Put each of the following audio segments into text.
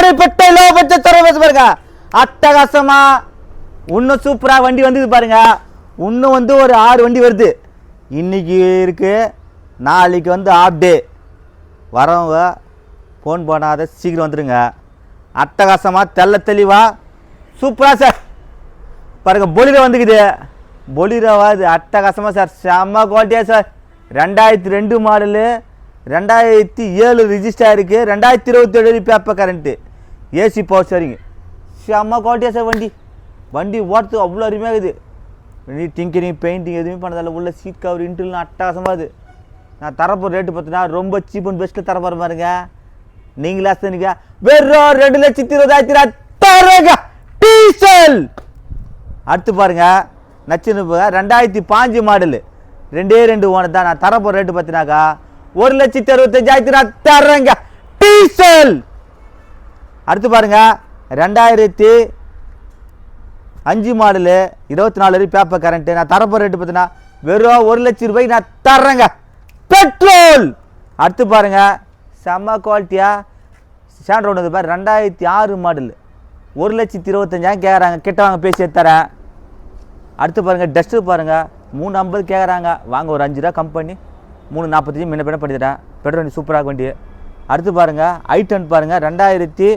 மாடு பெட்டை low budget தர பாருங்க. அட்டகாசமா இன்னும் சூப்பரா வண்டி வந்தது பாருங்க. இன்னும் வந்து ஒரு ஆறு வண்டி வருது. இன்னைக்கு இருக்கு. நாளைக்கு வந்து ஆஃப் டே வரவங்க ஃபோன் பண்ணாத சீக்கிரம் வந்துடுங்க அட்டகாசமாக தெள்ள தெளிவாக சூப்பராக சார் பாருங்கள் பொலிரோ வந்துக்குது. பொலிரோவா இது அட்டகாசமாக சார் செம்ம குவாலிட்டியாக சார் ரெண்டாயிரத்தி ரெண்டு மாடலு ரெண்டாயிரத்தி ஏழு ரிஜிஸ்டர் இருக்குது ரெண்டாயிரத்தி இருபத்தேழு பேப்பர் கரண்ட்டு ஏசி பவர் சரிங்க செம்ம குவாலிட்டியாக சார் வண்டி. வண்டி ஓட்டுறதுக்கு அவ்வளோ அருமையாக இருக்குது. நீ டிங்கரிங் பெயிண்டிங் எதுவுமே பண்ணதில்ல உள்ள சீட் கவர் இன்ட்டுலாம் அட்டகாசமாக இது நான் தரப்போகிற ரேட்டு பார்த்தீங்கன்னா ரொம்ப சீப் அண்ட் பெஸ்ட்டில் தரப்போகிற பாருங்க. நீங்களா அசனிக்க வெறும் ரெண்டு லட்சத்தி இருபதாயிரத்தி ரூபாய் டீசல்! அடுத்து பாருங்க. நச்சுன்னு ரெண்டாயிரத்தி பாஞ்சு மாடலு ரெண்டே ரெண்டு ஓனர் தான். நான் தரப்போகிற ரேட்டு பார்த்தினாக்கா ஒரு லட்சத்தி அறுபத்தஞ்சாயிரத்தி நான் தர்றேங்க டீசல்! அடுத்து பாருங்கள் ரெண்டாயிரத்தி அஞ்சு மாடலு இருபத்தி நாலு வரைக்கும் பேப்பர் கரண்ட்டு நான் தரப்போ ரேட்டு பார்த்தீங்கன்னா வெறும் ஒரு லட்சம் ரூபாய்க்கு நான் தர்றேங்க. பெட்ரோல் அடுத்து பாருங்க செம்ம குவாலிட்டியாக சேண்ட் வந்து பாரு ரெண்டாயிரத்தி ஆறு மாடல். ஒரு லட்சத்தி இருபத்தஞ்சாயிரம் கேட்குறாங்க கிட்ட வாங்க பேசி தரேன் அடுத்து பாருங்கள் டஸ்ட்டு பாருங்கள் மூணு ஐம்பது கேட்குறாங்க வாங்க ஒரு அஞ்சு ரூபா கம்பெனி மூணு நாற்பத்தஞ்சு முன்ன பின்ன பண்ணி தரேன் பெட்ரோல் வண்டி சூப்பராக வண்டி அடுத்து பாருங்கள் ஐட்டன் பாருங்கள் ரெண்டாயிரத்தி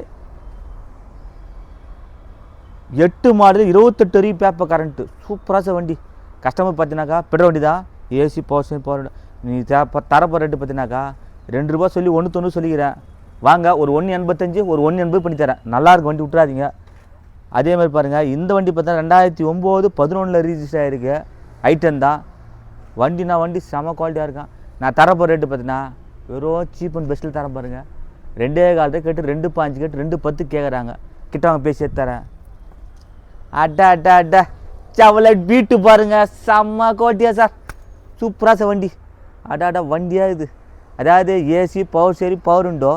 எட்டு மாடல் இருபத்தெட்டு வரையும் பேப்பர் கரண்ட்டு சூப்பராக சார் வண்டி. கஸ்டமர் பார்த்தீங்கன்னாக்கா பெட்ரோல் வண்டி தான் ஏசி பவர் பவர் நீ தரப்போ ரேட்டு பார்த்தீங்கன்னாக்கா ரெண்டு ரூபா சொல்லி ஒன்று தொண்ணூறு சொல்லிக்கிறேன். வாங்க ஒரு ஒன்று எண்பத்தஞ்சு ஒரு ஒன்று எண்பது பண்ணி தரேன். நல்லாயிருக்கும் வண்டி விட்றாதீங்க அதே மாதிரி பாருங்கள் இந்த வண்டி பார்த்தா ரெண்டாயிரத்தி ஒம்பது பதினொன்றில் ரிஜிஸ்டர் ஆகிருக்கு ஐட்டன் தான். வண்டினா வண்டி செம குவாலிட்டியாக இருக்கான் நான் தரப்போ ரேட்டு பார்த்தீங்கன்னா வெறும் சீப் அண்ட் பெஸ்ட்டில் தரேன் பாருங்கள் ரெண்டே காலத்தை கேட்டு ரெண்டு பாஞ்சு கேட்டு ரெண்டு பத்து கேட்குறாங்க கிட்ட அவங்க பேசி தரேன். அட்டா அட்டா அட்டா சவலட் பீட்டு பாருங்க. செம்ம கோட்டியா சார் சூப்பராக சார் வண்டி. அடா அடா வண்டியாக இது? அதாவது ஏசி பவர் சரி பவர் உண்டோ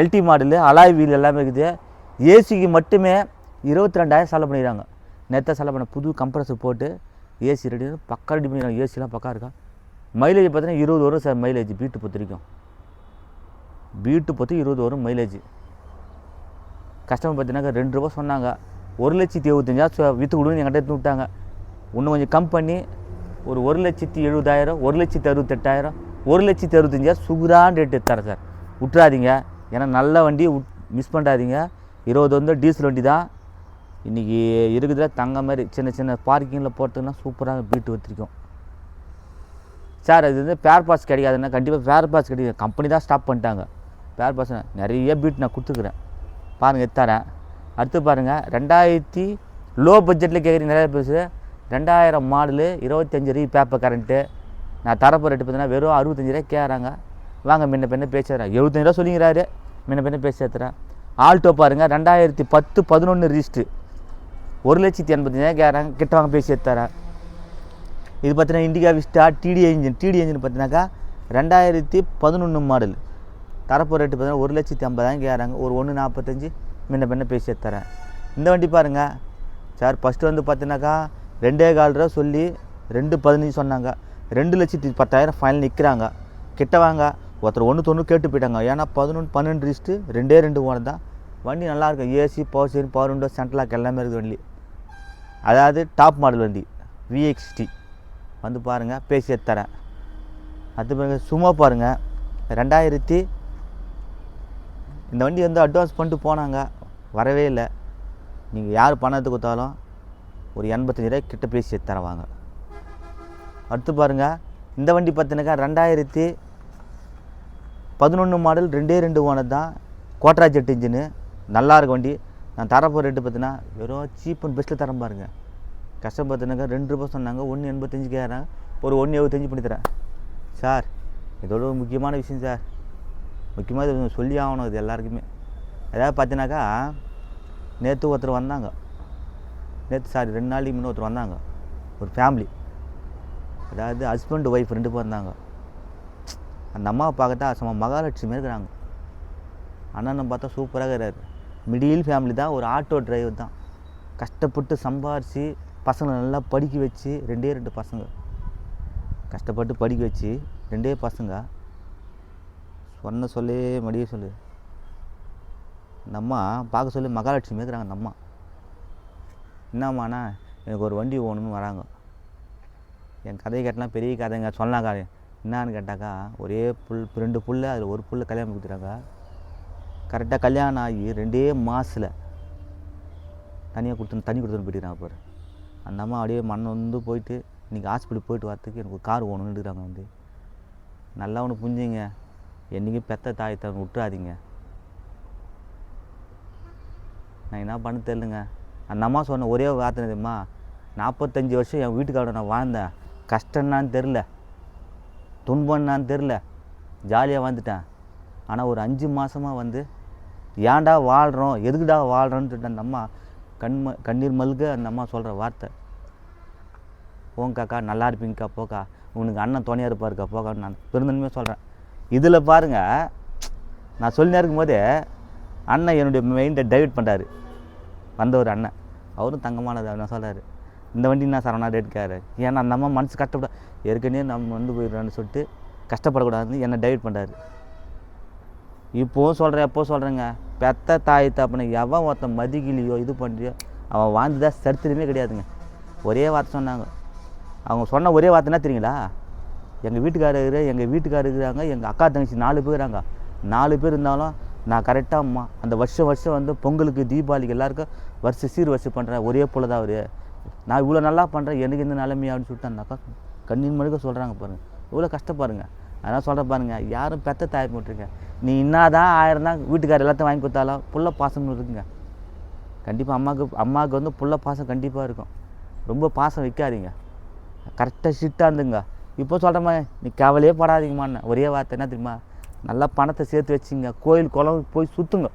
எல்டி மாடலு அலாய் வீல் எல்லாமே இருக்குது. ஏசிக்கு மட்டுமே இருபத்தி ரெண்டாயிரம் செலவு பண்ணிடுறாங்க நேற்று செலவு பண்ண புது கம்ப்ரஸர் போட்டு ஏசி ரெடி பக்கம் ரெடி பண்ணிடுறாங்க ஏசிலாம் பக்கா இருக்கா? மைலேஜ் பார்த்தீங்கன்னா இருபது வரும் சார் மைலேஜ் பீட்டு பொறுத்த வரைக்கும். பீட்டு பொறுத்து இருபது வரும் மைலேஜ் கஸ்டமர் பார்த்தீங்கன்னாக்கா ரெண்டு ரூபா சொன்னாங்க. ஒரு லட்சத்தி எழுபத்தஞ்சாயிரம் விற்று கொடுன்னு என்கிட்ட எடுத்து விட்டாங்க. இன்னும் கொஞ்சம் கம் பண்ணி ஒரு ஒரு லட்சத்தி எழுபதாயிரம் ஒரு லட்சத்தி அறுபத்தெட்டாயிரம் ஒரு லட்சத்தி அறுபத்தஞ்சாயிரம் சுகுரான் ரேட்டு தரேன் சார். விட்றாதீங்க ஏன்னா நல்ல வண்டி மிஸ் பண்ணாதீங்க. இருபது வந்து டீசல் வண்டி தான். இன்றைக்கி இருக்குதுல தங்க மாதிரி சின்ன சின்ன பார்க்கிங்கில் போட்டோன்னா சூப்பராக பீட்டு வச்சுருக்கோம் சார் அது வந்து பேர் பாஸ் கிடைக்காதுன்னா கண்டிப்பாக பேர் பாஸ் கிடைக்காது. கம்பெனி தான் ஸ்டாப் பண்ணிட்டாங்க. பேர் பாஸ் நிறைய பீட் நான் கொடுத்துக்குறேன் பாருங்கள் எத்தாரேன் அடுத்து பாருங்கள் ரெண்டாயிரத்தி லோ பட்ஜெட்டில் கேட்குறீங்க நிறைய பேர் ரெண்டாயிரம் மாடலு இருபத்தஞ்சு ரீ பேப்பர் கரண்ட்டு நான் தரப்பு ரேட்டு பார்த்தீங்கன்னா வெறும் அறுபத்தஞ்சு ரூபா கேட்குறாங்க வாங்க முன்ன பின்ன பேசுகிறேன் எழுபத்தஞ்சு ரூபா சொல்லிங்கிறாரு. முன்ன பின்ன பேசி ஏற்றுறேன் ஆல்டோ பாருங்கள் ரெண்டாயிரத்தி பத்து பதினொன்று ரிஜிஸ்ட்ரு ஒரு லட்சத்தி எண்பத்தஞ்சாயிரம் கேட்குறாங்க கிட்ட வாங்க பேசி எடுத்துறேன் இது பார்த்தீங்கன்னா Indica Vista TD engine TD engine பார்த்தீங்கன்னாக்கா ரெண்டாயிரத்தி பதினொன்று மாடல் தரப்போ ரேட்டு பார்த்தீங்கன்னா ஒரு லட்சத்தி ஐம்பதாயிரம் கேட்குறாங்க ஒரு ஒன்று நாற்பத்தஞ்சு முன்ன பின்ன பேசி தரேன். இந்த வண்டி பாருங்கள் சார் ஃபஸ்ட்டு வந்து பார்த்தீங்கன்னாக்கா ரெண்டே கால் ரூபா சொல்லி ரெண்டு பதினஞ்சு சொன்னாங்க. ரெண்டு லட்சத்தி பத்தாயிரம் ஃபைனல் நிற்கிறாங்க கிட்ட வாங்க. ஒருத்தர் ஒன்று தொண்ணூறு கேட்டு போயிட்டாங்க. ஏன்னா பதினொன்று பன்னெண்டு ரிஸ்ட்டு ரெண்டே ரெண்டு ஓனர் தான். வண்டி நல்லா இருக்கும். AC power steering power window central lock எல்லாமே இருக்குது வண்டி. அதாவது டாப் மாடல் வண்டி விஎக்ஸ்டி வந்து பாருங்கள் பேசி தரேன். அது பிறகு சும்மா பாருங்கள் ரெண்டாயிரத்தி இந்த வண்டி வந்து அட்வான்ஸ் பண்ணிட்டு போனாங்க. வரவே இல்லை. நீங்கள் யார் பணத்தை கொடுத்தாலும் ஒரு எண்பத்தஞ்சு ரூபாய் கிட்ட பேசி தருவாங்க. அடுத்து பாருங்கள் இந்த வண்டி பார்த்தினாக்கா ரெண்டாயிரத்தி பதினொன்று மாடல் ரெண்டே ரெண்டு ஓனர் தான். கோட்ரா ஜெட் இன்ஜினு நல்லா இருக்கும் வண்டி. நான் தரப்போ ரேட்டு பார்த்தீங்கன்னா வெறும் சீப் அண்ட் பெஸ்ட்டில் தரம் பாருங்கள் கஷ்டம் பார்த்தினாக்கா ரெண்டு ரூபா சொன்னாங்க. ஒன்று எண்பத்தஞ்சு கேட்குறாங்க ஒரு ஒன்று எழுபத்தஞ்சு பண்ணி தரேன் சார் இதோட ஒரு முக்கியமான விஷயம் சார். முக்கியமாக இது சொல்லி ஆகணும் இது எல்லாருக்குமே. அதாவது பார்த்தீங்கன்னாக்கா நேற்று ஒருத்தர் வந்தாங்க. நேற்று சாரி ரெண்டு நாளைக்கு முன்னே ஒருத்தர் வந்தாங்க. ஒரு ஃபேமிலி அதாவது ஹஸ்பண்ட் ஒய்ஃப் ரெண்டு பேர் வந்தாங்க. அந்த அம்மாவை பார்க்கத்தா சும்மா மகாலட்சுமி இருக்கிறாங்க. அண்ணன் பார்த்தா சூப்பராக இருக்கிறாரு. மிடில் ஃபேமிலி தான் ஒரு ஆட்டோ டிரைவர் தான். கஷ்டப்பட்டு சம்பாரித்து பசங்களை நல்லா படிக்க வச்சு ரெண்டே ரெண்டு பசங்க. கஷ்டப்பட்டு படிக்க வச்சு ரெண்டே பசங்க. ஒன்றை சொல்லி மடியே சொல்லு. நம்மா பார்க்க சொல்லி மகாலட்சுமி இருக்கிறாங்க நம்மா. அம்மா என்னம்மாண்ணா எனக்கு ஒரு வண்டி ஓணும்னு வராங்க. என் கதையை கேட்டால் பெரிய கதைங்க சொன்னாங்க. என்னான்னு கேட்டாக்கா ஒரே புல் ரெண்டு புல் அதில் ஒரு புல் கல்யாணம் கொடுத்துட்டாங்க கரெக்டாக கல்யாணம் ஆகி ரெண்டே மாதத்தில் தனியாக கொடுத்து தண்ணி கொடுத்துன்னு போயிட்டுறாங்க பாரு. அந்த அம்மா அப்படியே மண் வந்து போயிட்டு இன்றைக்கி ஹாஸ்பிட்டல் போயிட்டு வரத்துக்கு எனக்கு ஒரு கார் ஓணுன்னுறாங்க வந்து. நல்லா ஒன்று புரிஞ்சுங்க. என்றைக்கும் பெத்த தாய் தவங்க விட்டுறாதீங்க. நான் என்ன பண்ண தெரிலங்க அந்த அம்மா சொன்ன ஒரே வார்த்தை தெரியுமா? நாற்பத்தஞ்சு வருஷம் என் வீட்டுக்காரோட நான் வாழ்ந்தேன். கஷ்டம்னான்னு தெரில துன்பம்னான்னு தெரில ஜாலியாக வாழ்ந்துட்டேன். ஆனால் ஒரு அஞ்சு மாதமாக வந்து ஏன்டா வாழ்கிறோம் எதுக்குடா வாழ்கிறோன்னு சொல்லிட்டு அந்த அம்மா கண்ம கண்ணீர் மல்க அந்த அம்மா சொல்கிற வார்த்தை. ஓங்க்காக்கா நல்லா இருப்பீங்கக்கா போக்கா. உனக்கு அண்ணன் துணையாக இருப்பாருக்கா போக்கான்னு நான் பெருந்தன்மையாக சொல்கிறேன் இதில் பாருங்கள் நான் சொல்லினே இருக்கும்போதே அண்ணன் என்னுடைய மைண்டை டைவர்ட் பண்ணுறாரு வந்த ஒரு அண்ணன். அவரும் தங்கமானது அவர் சொல்கிறாரு இந்த வண்டி நான் சரவணா ரேட்டுக்காரு ஏன்னா அந்த அம்மா மனசு கஷ்டப்பட ஏற்கனவே நம்ம வந்து போயிடுறோன்னு சொல்லிட்டு கஷ்டப்படக்கூடாதுன்னு என்னை டைவர்ட் பண்ணுறாரு இப்போவும் சொல்கிறேன் எப்போ சொல்கிறேங்க பெத்த தாய் தப்பனை எவன் ஒருத்தன் மதிக்கலையோ இது பண்ணுறியோ அவன் வாழ்ந்ததா சரித்திரமே கிடையாதுங்க. ஒரே வார்த்தை சொன்னாங்க. அவங்க சொன்ன ஒரே வார்த்தைன்னா தெரியுங்களா? எங்கள் வீட்டுக்காரர் எங்கள் வீட்டுக்காரர் இருக்கிறாங்க எங்கள் அக்கா தங்கச்சி நாலு பேர் இருக்கிறாங்க நாலு பேர் இருந்தாலும் நான் கரெக்டாக அம்மா அந்த வருஷம் வருஷம் வந்து பொங்கலுக்கு தீபாவளிக்கு எல்லாருக்கும் வருஷம் சீர் வருஷம் பண்ணுறேன் ஒரே போல தான் அவர். நான் இவ்வளோ நல்லா பண்ணுறேன் எனக்கு இந்த நிலைமை அப்படின்னு சொல்லிட்டு அந்த அக்கா கண்ணின் மழுக்க சொல்கிறாங்க பாருங்க. இவ்வளோ கஷ்டப்பாருங்க அதனால் சொல்கிறேன் பாருங்க யாரும் பெத்த தாய் போட்டுருங்க. நீ இன்னாதான் ஆயிரம் தான் வீட்டுக்காரர் எல்லாத்தையும் வாங்கி கொடுத்தாலும் புள்ள பாசம்னு இருக்குங்க. கண்டிப்பாக அம்மாவுக்கு அம்மாவுக்கு வந்து புள்ள பாசம் கண்டிப்பாக இருக்கும். ரொம்ப பாசம் வைக்காதீங்க. கரெக்டாக ஸ்ட்ரிக்டாக இருந்துங்க. இப்போ சொல்கிறேம்மா நீ கவலையே படாதீங்கம்மான்னு. ஒரே வார்த்தை என்ன தெரியுமா? நல்லா பணத்தை சேர்த்து வச்சுங்க. கோயில் குளம் போய் சுற்றுங்க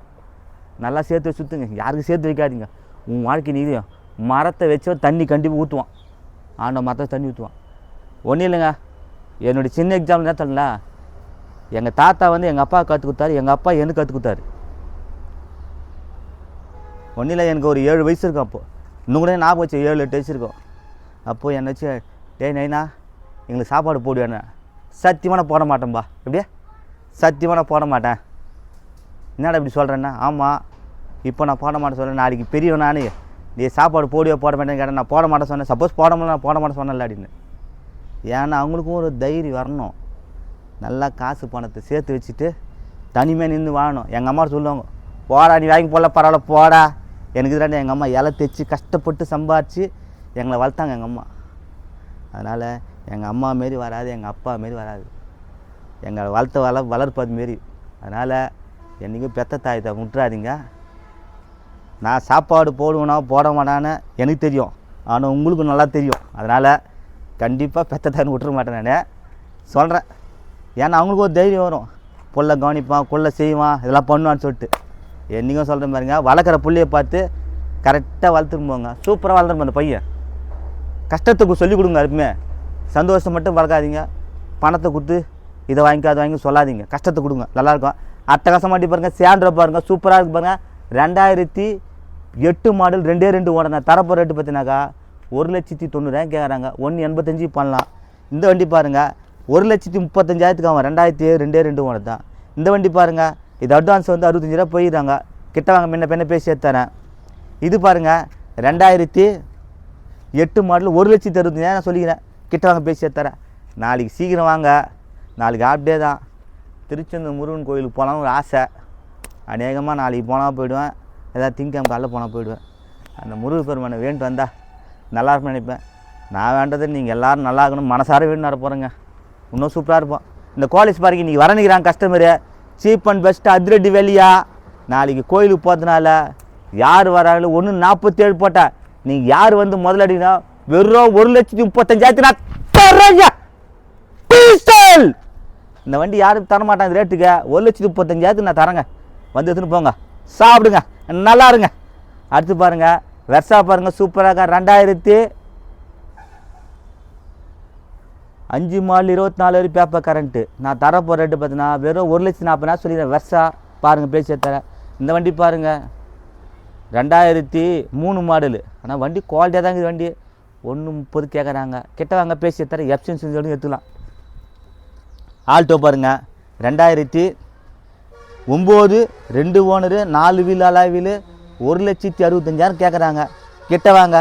நல்லா சேர்த்து வச்சு சுற்றுங்க யாருக்கும் சேர்த்து வைக்காதீங்க. உன் வாழ்க்கை நீதியும். மரத்தை வச்சோ தண்ணி கண்டிப்பாக ஊற்றுவான் ஆண்ட மரத்தை தண்ணி ஊற்றுவான் ஒன்றும் இல்லைங்க. என்னுடைய சின்ன எக்ஸாம்பிள் என்ன தெரியல எங்கள் தாத்தா வந்து எங்கள் அப்பா கற்றுக் கொடுத்தாரு. எங்கள் அப்பா எனக்கு கற்றுக் கொடுத்தாரு. ஒன்றும் இல்லை எனக்கு ஒரு ஏழு வயசு இருக்கும் அப்போது இன்னும் கூட ஞாபகம் வச்சு ஏழு எட்டு வயசு இருக்கும். அப்போது என்னை வச்சு டே நைனா எங்களுக்கு சாப்பாடு போடுவேன்னு சத்தியமாக நான் போட மாட்டேன்பா எப்படியே? சத்தியமாக நான் போட மாட்டேன். என்னடா இப்படி சொல்கிறேன்னா ஆமாம் இப்போ நான் போட மாட்டேன் சொல்கிறேன் நாளைக்கு பெரியவன் நான். நீ சாப்பாடு போடுவே போட மாட்டேன்னு கேட்டேன். நான் போட மாட்டேன் சொன்னேன். சப்போஸ் போட முடியல நான் போட மாட்டேன் சொன்னல அப்படின்னு. ஏன்னா அவங்களுக்கும் ஒரு தைரியம் வரணும். நல்லா காசு பணத்தை சேர்த்து வச்சுட்டு தனிமையாக நின்று வாழணும். எங்கள் அம்மா சொல்லுவாங்க போடா நீ வாங்கி போடல பரவாயில்ல போடா. எனக்கு இதாண்டி எங்கள் அம்மா இலை தைச்சி கஷ்டப்பட்டு சம்பாரித்து எங்களை வளர்த்தாங்க எங்கள் அம்மா. அதனால் எங்கள் அம்மா மாரி வராது எங்கள் அப்பா மாரி வராது. எங்களை வளர்த்த வள வளர்ப்பது மாரி. அதனால் என்றைக்கும் பெத்த தாயத்தை விட்டுறாதீங்க நான் சாப்பாடு போடுவேனா போட மாட்டான்னு எனக்கு தெரியும். ஆனால் உங்களுக்கும் நல்லா தெரியும். அதனால் கண்டிப்பாக பெத்த தாயின்னு விட்டுற மாட்டேன் நான். சொல்கிறேன் ஏன்னா அவங்களுக்கு ஒரு தைரியம் வரும். புள்ள கவனிப்பான் கொள்ளை செய்வான் இதெல்லாம் பண்ணுவான்னு சொல்லிட்டு. என்றைக்கும் சொல்கிற மாதிரிங்க. வளர்க்குற பிள்ளையை பார்த்து கரெக்டாக வளர்த்துட்டு போங்க சூப்பராக வளர்த்துட்டு அந்த பையன். கஷ்டத்துக்கு சொல்லிக் கொடுங்க எப்பவுமே சந்தோஷம் மட்டும் வளர்க்காதீங்க பணத்தை கொடுத்து இதை வாங்கிக்க அதை வாங்கி சொல்லாதீங்க. கஷ்டத்தை கொடுங்க. நல்லாயிருக்கும். அட்டகாசமாட்டி பாருங்கள் சேண்ட்ரை பாருங்கள் சூப்பராக இருக்கு பாருங்கள் ரெண்டாயிரத்தி எட்டு மாடல் ரெண்டே ரெண்டு ஓடணும் தரப்போ ரேட்டு பார்த்தினாக்கா ஒரு லட்சத்தி தொண்ணூறாயிரம் கேட்குறாங்க ஒன்று எண்பத்தஞ்சு பண்ணலாம். இந்த வண்டி பாருங்கள் ஒரு லட்சத்தி முப்பத்தஞ்சாயிரத்துக்கு அவன் ரெண்டாயிரத்தி ஏழு ரெண்டே ரெண்டு ஓனது தான். இந்த வண்டி பாருங்கள் இது அட்வான்ஸ் வந்து அறுபத்தஞ்சு ரூபா போயிடுறாங்க. கிட்ட வாங்க முன்ன பின்ன பேசி ஏற்றுறேன் இது பாருங்கள் ரெண்டாயிரத்தி எட்டு மாடல் ஒரு லட்சத்தி அறுபத்தஞ்சாயிரம் நான் சொல்லிக்கிறேன். கிட்ட வாங்க பேசி தரேன் நாளைக்கு சீக்கிரம் வாங்க. நாளைக்கு ஆப்டே தான். திருச்செந்தூர் முருகன் கோயிலுக்கு போகலான்னு ஒரு ஆசை. அநேகமாக நாளைக்கு போனால் போயிடுவேன். ஏதாவது திங்கம் காலைல போனால் போயிடுவேன். அந்த முருக பெருமானை வேண்டு வந்தா நல்லா இருக்கும்னு நினைப்பேன். நான் வேண்டது நீங்கள் எல்லோரும் நல்லா இருக்கணும். மனசார வேணும் வர போகிறேங்க இன்னும் சூப்பராக இருப்போம். இந்த காலேஜ் பாருங்க இன்றைக்கி வர நிற்கிறாங்க கஸ்டமரு சீப் அண்ட் பெஸ்ட்டு அதிரடி வெளியா நாளைக்கு கோயிலுக்கு போகிறதுனால யார் வராங்களோ ஒன்று நாற்பத்தேழு போட்டால் நீங்கள் யார் வந்து முதலடினா வெறும் ஒரு லட்சத்தி முப்பத்தஞ்சாயிரத்தி நான் தர்றேங்க பீஸ்டல் இந்த வண்டி யாரும் தர மாட்டாங்க ரேட்டுக்கு. ஒரு லட்சத்தி முப்பத்தஞ்சாயிரத்துக்கு நான் தரேங்க. வந்து எடுத்துன்னு போங்க. சாப்பிடுங்க. நல்லா இருங்க. அடுத்து பாருங்க. வெர்சா பாருங்க. சூப்பராக ரெண்டாயிரத்தி அஞ்சு மால் இருபத்தி நாலு வரை பேப்பர் கரண்ட்டு நான் தர போகிற ரேட்டு பார்த்தீங்கன்னா வெறும் ஒரு லட்சத்தி நாற்பதுனா சொல்லிடுறேன். வெர்சா பாருங்கள் பேசி தரேன். இந்த வண்டி பாருங்கள் ரெண்டாயிரத்தி மூணு மாடலு ஆனால் வண்டி குவாலிட்டியாக தான் இருக்குது வண்டி. ஒன்று முப்பது கேட்குறாங்க கிட்ட வாங்க பேசி தரேன் எப்சன்ஸ் எடுத்துக்கலாம். ஆல்டோ பாருங்கள் ரெண்டாயிரத்தி ஒம்பது ரெண்டு ஓனரு நாலு வீல் அலாய் வீல் ஒரு லட்சத்தி அறுபத்தஞ்சாயிரம் கேட்குறாங்க கிட்ட வாங்க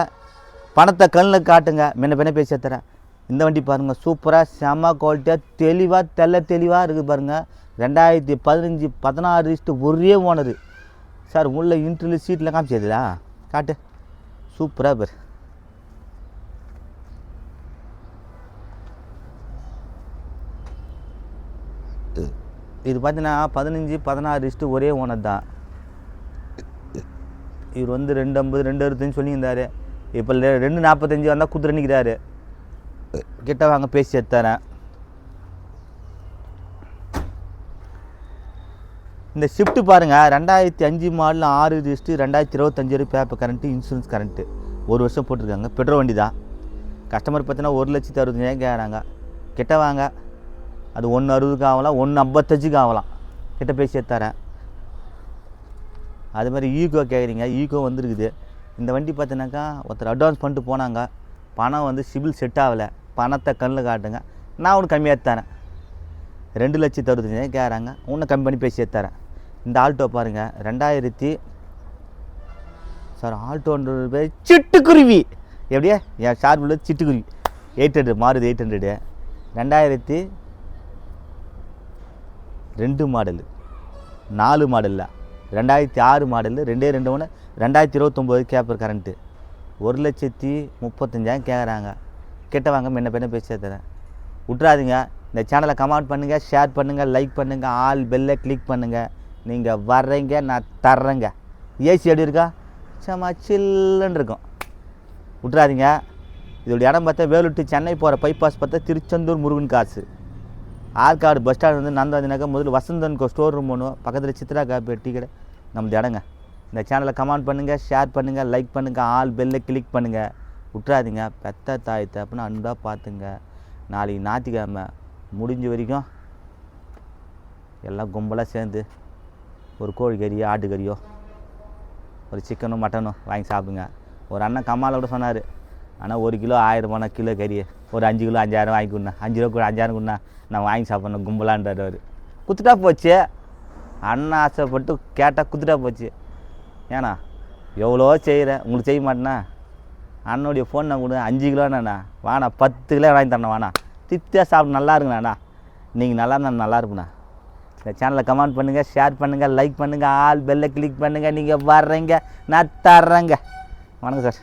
பணத்தை கண்ணில் காட்டுங்க. முன்ன பின்ன பேசி தரேன் இந்த வண்டி பாருங்கள் சூப்பராக செம்ம குவாலிட்டியாக தெளிவாக தெல்ல தெளிவாக இருக்குது பாருங்கள் ரெண்டாயிரத்தி பதினஞ்சு பதினாறு இஷ்டு ஒரே ஓனரு. சார் உள்ள இன்டர்வியூ சீட்டில் காமிச்சதுடா காட்டு. சூப்பராக பேர். இது பார்த்தீங்கன்னா பதினஞ்சு பதினாறு இஷ்டு ஒரே ஓனர் தான். இவர் வந்து ரெண்டு ஐம்பது ரெண்டு அறுபத்தஞ்சு சொல்லியிருந்தாரு. இப்போ ரெ- ரெண்டு நாற்பத்தஞ்சு வந்தால் குதிரை நிற்கிறாரு கிட்ட வாங்க பேசி எடுத்துறேன். இந்த ஷிஃப்ட்டு பாருங்கள் ரெண்டாயிரத்தி அஞ்சு மாடல் ஆறு ரிஸ்ட்டு ரெண்டாயிரத்தி இருபத்தஞ்சு வரை பேப்பர் கரண்ட்டு இன்சூரன்ஸ் கரண்ட்டு ஒரு வருஷம் போட்டிருக்காங்க. பெட்ரோல் வண்டி தான் கஸ்டமர் பார்த்தீங்கன்னா ஒரு லட்சத்தி அறுபத்தஞ்சாயிரம் கேட்குறாங்க. கிட்ட வாங்க. அது ஒன்று அறுபதுக்கு ஆகலாம் ஒன்று ஐம்பத்தஞ்சுக்கு ஆகலாம் கிட்ட பேசி தரேன். அது மாதிரி ஈகோ கேட்குறீங்க ஈகோ வந்துருக்குது. இந்த வண்டி பார்த்தீங்கன்னாக்கா ஒருத்தர் அட்வான்ஸ் பண்ணிட்டு போனாங்க. பணம் வந்து சிபில் செட் ஆகலை. பணத்தை கண்ணில் காட்டுங்க. நான் உனக்கு கம்மியாக தரேன். ரெண்டு லட்சத்தி அறுபத்தஞ்சாயிரம் கேட்குறாங்க உன்னை கம்மி பண்ணி பேசி தரேன். இந்த ஆல்டோ பாருங்கள் ரெண்டாயிரத்தி சார் ஆல்டோன்றது பேர். சிட்டுக்குருவி. எப்படியா? என் ஷார்பில் சிட்டுக்குருவி. எயிட் ஹண்ட்ரட் மாறுது எயிட் ஹண்ட்ரடு. ரெண்டாயிரத்தி ரெண்டு மாடலு. நாலு மாடலில். ரெண்டாயிரத்தி ஆறு மாடலு ரெண்டே ரெண்டு ஒன்று ரெண்டாயிரத்தி இருபத்தொம்போது கேப்பர் கரண்ட்டு. ஒரு லட்சத்தி முப்பத்தஞ்சாயிரம் கேட்குறாங்க கிட்ட வாங்க முன்ன பின்ன பேசி தரேன். விட்றாதீங்க இந்த சேனலை கமெண்ட் பண்ணுங்கள் ஷேர் பண்ணுங்கள் லைக் பண்ணுங்கள் ஆல் பெல்லை கிளிக் பண்ணுங்கள் நீங்கள் வர்றீங்க நான் தர்றேங்க. ஏசி எப்படி இருக்கா? சும்மா சில்லுன்னு இருக்கும். விட்றாதீங்க இதோட இடம் பார்த்தா வேலூர் சென்னை போகிற பைபாஸ் பார்த்தா திருச்செந்தூர் முருகன் காசு. ஆற்காடு பஸ் ஸ்டாண்ட் வந்து நந்தாதினாக்கா முதல்ல வசந்தன் ஸ்டோர் ரூம் ஒன்று பக்கத்தில் சித்ரா காப்பி டீ கடை. நமது இடங்க. இந்த சேனலை கமெண்ட் பண்ணுங்கள் ஷேர் பண்ணுங்கள் லைக் பண்ணுங்கள் ஆல் பெல்லை கிளிக் பண்ணுங்கள் விட்றாதீங்க பெத்த தாய் தப்புன்னு அன்பாக பார்த்துங்க. நாளைக்கு ஞாயிற்றுக்கிழமை முடிஞ்ச வரைக்கும் எல்லாம் கும்பலாக சேர்ந்து ஒரு கோழிக்கறியோ ஆட்டுக்கறியோ ஒரு சிக்கனும் மட்டனும் வாங்கி சாப்பிடுங்க. ஒரு அண்ணன் கம்மால கூட சொன்னார் ஆனால் ஒரு கிலோ ஆயிரம் கிலோ கறி ஒரு அஞ்சு கிலோ அஞ்சாயிரம் வாங்கி கொடுண்ணா. அஞ்சு ரூபா கூட அஞ்சாயிரம் கொடுண்ணா. நான் வாங்கி சாப்பிட்ணும் கும்பலான்றார் அவர். குத்துட்டா போச்சு. அண்ணன் ஆசைப்பட்டு கேட்டால் குத்துட்டா போச்சு. ஏண்ணா எவ்வளோ செய்கிறேன் உங்களுக்கு செய்ய மாட்டேண்ணா அண்ணனுடைய ஃபோன் நான் கொடு அஞ்சு கிலோண்ணா வாண்ணா பத்து கிலோ வாங்கி தரணும் வாண்ணா திருப்தியாக சாப்பிட நல்லா இருக்குண்ணா நீங்கள் நல்லா இருந்தா நல்லா இருப்பேண்ணா இந்த சேனலை கமெண்ட் பண்ணுங்கள் ஷேர் பண்ணுங்கள் லைக் பண்ணுங்கள் ஆல் பெல்லை கிளிக் பண்ணுங்கள் நீங்கள் வர்றீங்க நான் தர்றேங்க. வணக்கம் சார்